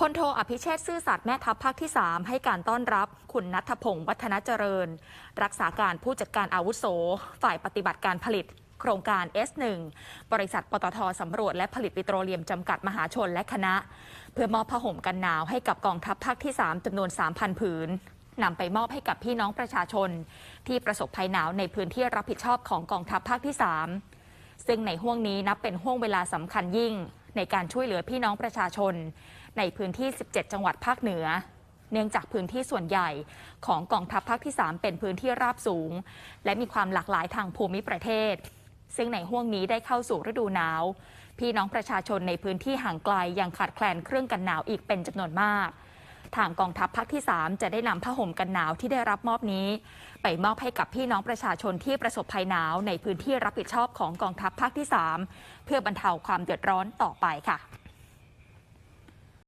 พลโทอภิเชษซื่อสัตย์แม่ทัพภาคที่ 3 ให้การต้อนรับคุณนัทพงศ์วัฒนเจริญ รักษาการผู้จัดการอาวุโส ฝ่ายปฏิบัติการผลิต โครงการ S1 บริษัทปตทสำรวจและผลิตปิโตรเลียมจำกัดมหาชนและคณะ เพื่อมอบผ้าห่มกันหนาวให้กับกองทัพภาคที่ 3จำนวน 3,000 ผืนนำไปมอบให้กับพี่น้องประชาชน ที่ประสบภัยหนาวในพื้นที่รับผิดชอบของกองทัพภาคที่ 3 ซึ่งในห่วงนี้นับเป็นห่วงเวลาสำคัญยิ่ง ในการช่วยเหลือพี่น้องประชาชน ในพื้นที่ 17 จังหวัดภาคเหนือ เนื่องจากพื้นที่ส่วนใหญ่ของกองทัพภาคที่ 3 เป็นพื้นที่ราบสูง และมีความหลากหลายทางภูมิประเทศ ซึ่งในห่วงนี้ได้เข้าสู่ฤดูหนาว พี่น้องประชาชนในพื้นที่ห่างไกลยังขาดแคลนเครื่องกันหนาวอีกเป็นจำนวนมาก ทางกองทัพภาคที่ 3 จะได้นำผ้าห่มกันหนาวที่ได้รับมอบนี้ ไปมอบให้กับพี่น้องประชาชนที่ประสบภัยหนาวในพื้นที่รับผิดชอบของกองทัพภาคที่ 3 เพื่อบรรเทาความเดือดร้อนต่อไปค่ะ